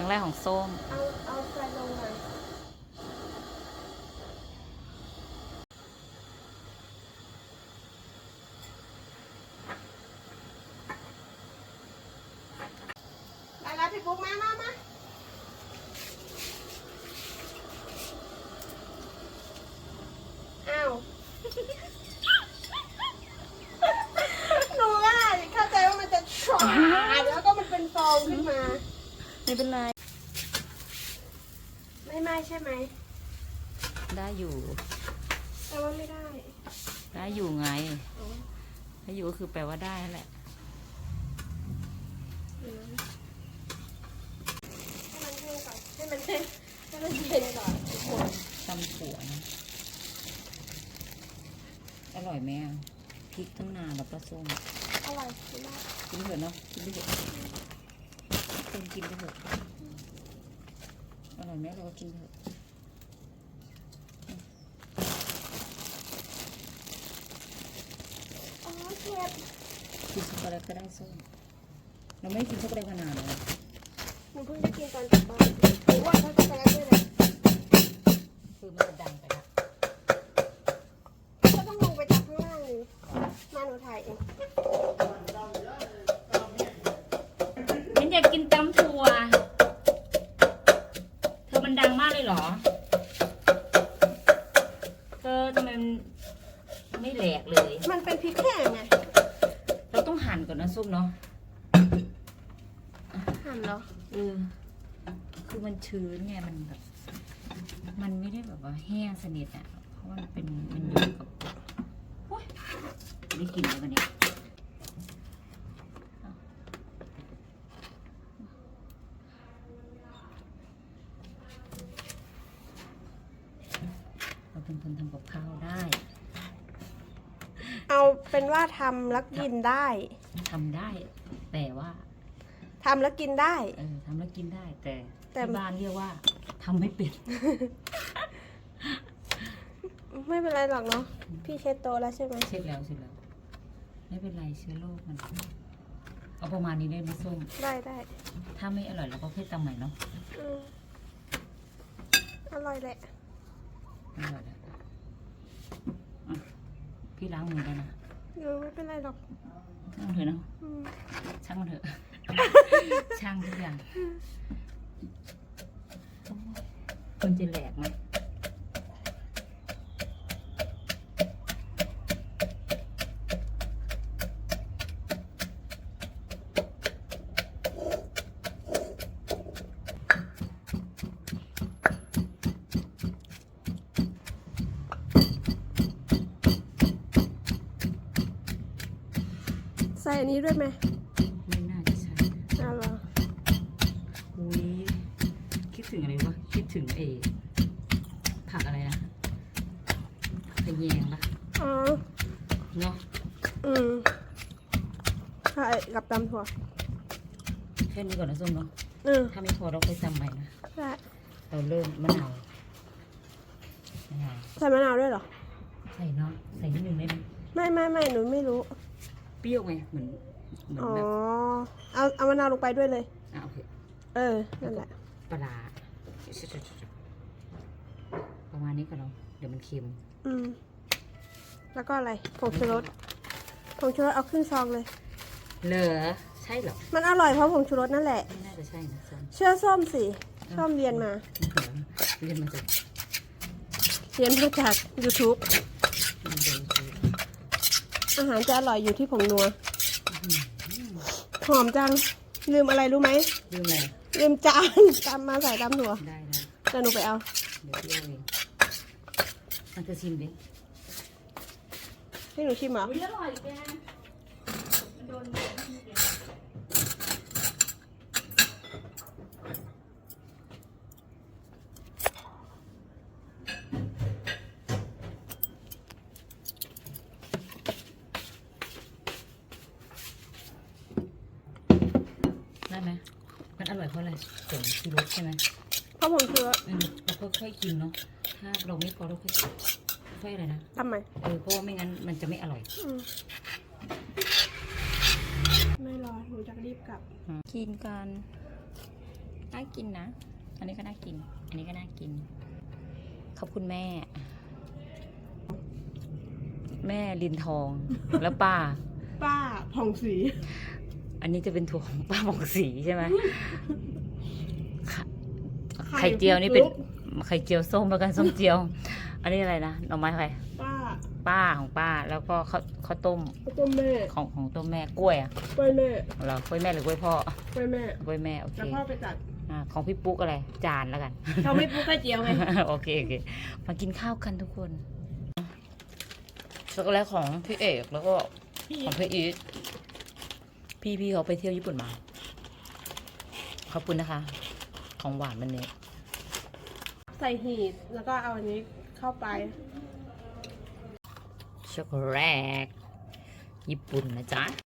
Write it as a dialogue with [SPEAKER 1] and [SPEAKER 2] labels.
[SPEAKER 1] ครั้งแรกของส้ม
[SPEAKER 2] เอาเอาไฟลงมาอยได้แล้วพี่ปุ๊กมามามาอ้าว หนูอะเข้าใจว่ามันจะฉวาดแล้วก็มันเป็นฟองขึ้นมา
[SPEAKER 1] ไม่เป็นไร
[SPEAKER 2] ไม่ไหม้ ใช่ไหม
[SPEAKER 1] ได้อยู่
[SPEAKER 2] แต่ว่าไม่ได้
[SPEAKER 1] ได้อยู่ไง
[SPEAKER 2] อ๋อ
[SPEAKER 1] ได้อยู่ก็คือแปลว่าได้นั่นแหละ
[SPEAKER 2] เดี๋ยวนะให้มันแห้งก่อน ให้มันแห้งให้มันเย็นก่อนทุกคน
[SPEAKER 1] ตำถั่วนะอร่อยไหมอะพริกทั้งนาแล้วก็ส้ม
[SPEAKER 2] อร่อยกินได้
[SPEAKER 1] กินเถอะเนาะกินไปเถอะคนกินไปเถอะ อร่อยไหมเราก็กินเถอะ
[SPEAKER 2] อ๋อเจ็บ
[SPEAKER 1] กินช็อกโกแลตก็ได้ส้มเราไม่ได้กินช็อกโกแลตมานานแล้ว
[SPEAKER 2] หนูเพิ่งได้กินตอนกลับบ้านหนูว่าเขาจะไปแล้วด้วยนะ
[SPEAKER 1] คือมันจะดังไปละ
[SPEAKER 2] ก็ต้องลงไปจากข้างล่างนี่มาหนูถ่ายเอง
[SPEAKER 1] ฉันอยากกินตำ ก่อน
[SPEAKER 2] นะ
[SPEAKER 1] ส้มเนาะ
[SPEAKER 2] หั่นเหรอ
[SPEAKER 1] เออคือมันชื้นไงมันแบบ มันไม่ได้แบบว่าแห้งสนิทอะ เพราะว่ามันเป็นมันอยู่กับโอ๊ยได้กลินแล้ววันนี้เราเป็นคนทำกับข้าวได้
[SPEAKER 2] เอาเป็นว่าทำแล้วกินได้
[SPEAKER 1] ทำได้ แต่ว่า
[SPEAKER 2] ทำแล้วกินได้
[SPEAKER 1] เออทำแล้วกินได้ แต่
[SPEAKER 2] แต่
[SPEAKER 1] ที่บ้านเรียกว่าทำไม่เป็น
[SPEAKER 2] ไม่เป็นไรหรอกเนาะพี่เช็ดโตะแล้วใช่ไหม
[SPEAKER 1] เสร็จแล้วเสร็จแล้ว ไม่เป็นไรเชื้อโรคมันเอาประมาณนี้ได้ไหมส้ม
[SPEAKER 2] ได้ได้
[SPEAKER 1] ถ้าไม่อร่อยเราก็ค่อยตำใหม่เนาะ
[SPEAKER 2] อืมอร่อยแหละ
[SPEAKER 1] อร่อยแล้วอะพี่ล้างมือแล้วนะ
[SPEAKER 2] หนูไม่เป็นไรหรอก
[SPEAKER 1] ช่างมันเถอะเนาะ
[SPEAKER 2] อืม
[SPEAKER 1] ช่างมันเถอะ ช่างทุกอย่างมันจะแหลกไหม
[SPEAKER 2] ส่อันนี้ด้วยไหม
[SPEAKER 1] ไม่น่าจะใช่
[SPEAKER 2] เอาเหรอ
[SPEAKER 1] อุ้ยคิดถึงอะไรวะ คิดถึงเอผักอะไรนะขะแยงปะ
[SPEAKER 2] อ๋อ
[SPEAKER 1] เนาะ
[SPEAKER 2] อืมใช่กับตำถั่ว
[SPEAKER 1] แค่นี้ก่อนนะส้มเนาะ
[SPEAKER 2] อืม
[SPEAKER 1] ถ้าไม่พอเราค่อยตำใหม่นะ
[SPEAKER 2] ใช่
[SPEAKER 1] เราเริ่มมะนาวมะนาว
[SPEAKER 2] ใส่มะนาวด้วยเหรอ
[SPEAKER 1] ใส่เนาะใส่นิดนึงได้ไหม
[SPEAKER 2] ไม่ไม่ไม่หนูไม่รู้
[SPEAKER 1] เปรี้ยวไงเหมือนเหมือน
[SPEAKER 2] อ๋อ
[SPEAKER 1] แบบ
[SPEAKER 2] เอาเอามะนาวลงไปด้วยเลย
[SPEAKER 1] อะโอเค
[SPEAKER 2] เออ นั่นแหละ
[SPEAKER 1] ปลาร้าประมาณนี้ก่อนเนาะเดี๋ยวมันเค็ม
[SPEAKER 2] อืม แล้วก็อะไรผงชูรสผงชูรสเอาครึ่งซองเลย
[SPEAKER 1] เหรอใช่เหรอ
[SPEAKER 2] มันอร่อยเพราะผงชูรสนั่นแหละ
[SPEAKER 1] ไม่น่าจะใช่นะส้ม
[SPEAKER 2] เชื่อส้มสิ ส้มเรียนมา
[SPEAKER 1] เรียนมาจาก
[SPEAKER 2] เรียนมาจาก YouTube
[SPEAKER 1] อินโดนีเซีย
[SPEAKER 2] อาหารจะอร่อยอยู่ที่ผงนัว หอมจัง ลืมอะไรรู้ไหม
[SPEAKER 1] ลืมอะไร
[SPEAKER 2] ลืมจานตามมาใส่ตามถั่ว
[SPEAKER 1] ได้ได้
[SPEAKER 2] เดี๋ยวหนูไปเอา
[SPEAKER 1] เดี๋ยวพี่เอาเองมันจะชิมดิ
[SPEAKER 2] ให้หนูชิมเหรอ
[SPEAKER 1] อุ้ยอร่อยแกมันโดนได้ อร่อยเพราะอะไรผงชูรสใช่ไหม
[SPEAKER 2] เพราะผงชูรส
[SPEAKER 1] อืมเราค่อยๆกินเนาะถ้าเราไม่พอเราค่อยค่อยอะไรนะ
[SPEAKER 2] ทำไม
[SPEAKER 1] เออเพราะว่าไม่งั้นมันจะไม่อร่อย
[SPEAKER 2] อืมไม่รอหนูจะรีบกลับ
[SPEAKER 1] กินกันไอากินนะ อันนี้ก็น่ากิน อันนี้ก็น่ากิน ขอบคุณแม่ แม่ลินทอง แล้วป้า
[SPEAKER 2] ป้าผ่องสี
[SPEAKER 1] อันนี้จะเป็นถั่วของป้าหมองสีใช่ไหมไข่
[SPEAKER 2] ไข่
[SPEAKER 1] ไข่เจียวนี่เป็น
[SPEAKER 2] ฟลุ๊ก
[SPEAKER 1] ไข่เจียวส้มแล้วกันส้มเจียว อันนี้อะไรนะหน่อไม้ใคร
[SPEAKER 2] ป้า
[SPEAKER 1] ป้าของป้าแล้วก็ข้าวข้าวต้ม
[SPEAKER 2] ข้าวต้มแม่
[SPEAKER 1] ของของต้มแม่กล้วยอะ
[SPEAKER 2] กล้วยแม่
[SPEAKER 1] เหรอกล้วยแม่หรือกล้วยพ่อก
[SPEAKER 2] ล้วยแม่
[SPEAKER 1] กล้วยแม่โอเค
[SPEAKER 2] แล้วพ่อไปจัด
[SPEAKER 1] อ่าของพี่ปุ๊กอะไร จานแล้วกัน
[SPEAKER 2] เขาไม่ปุ๊กไข่เจียวไง
[SPEAKER 1] โอเคโอเคมากินข้าวกันทุกคนช็อกโกแลตของพี่เอกแล้วก็ของพี่อีท พี่พี่เขาไปเที่ยวญี่ปุ่นมา ขอบคุณนะคะ ของหวานวันนี้
[SPEAKER 2] ใส่หีบแล้วก็เอาอันนี้เข้าไป
[SPEAKER 1] ช็อกโกแลตญี่ปุ่นนะจ๊ะ